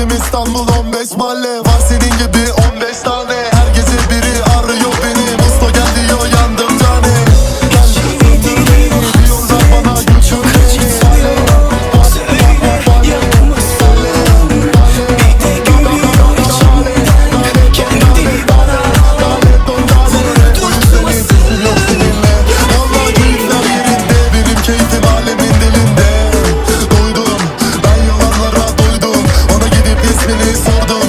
Gezdim İstanbul 15 mahalle. Var senin gibi absurdo